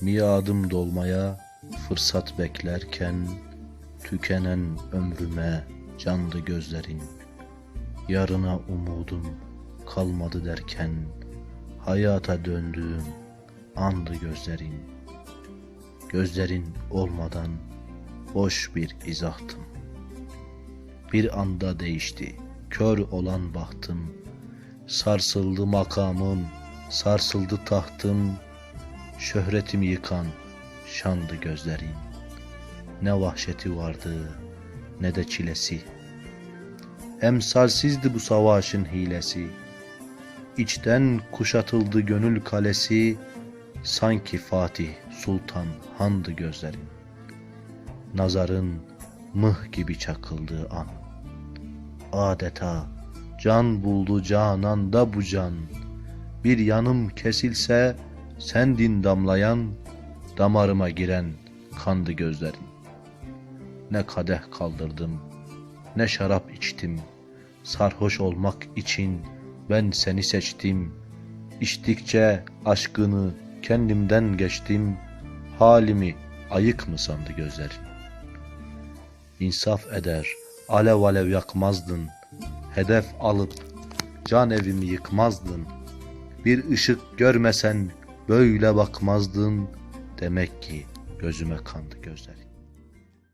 Miadım dolmaya fırsat beklerken Tükenen ömrüme candı gözlerin. Yarına umudum kalmadı derken Hayata döndüğüm andı gözlerin. Gözlerin olmadan boş bir izahtım. Bir anda değişti kör olan bahtım. Sarsıldı makamım, sarsıldı tahtım Şöhretimi yıkan şandı gözlerin Ne vahşeti vardı ne de çilesi. Emsalsizdi bu savaşın hilesi. İçten kuşatıldı gönül kalesi. Sanki Fatih Sultan handı gözlerin Nazarın mıh gibi çakıldığı an. Adeta can buldu cananda bu can. Bir yanım kesilse sendin damlayan Damarıma giren kandı gözlerin. Ne kadeh kaldırdım ne şarap içtim. Sarhoş olmak için ben seni seçtim. İçtikçe aşkını kendimden geçtim. Halimi ayık mı sandı gözlerin? İnsaf eder alev alev yakmazdın. Hedef alıp can evimi yıkmazdın. Bir ışık görmesen böyle bakmazdın Demek ki gözüme kandı gözlerin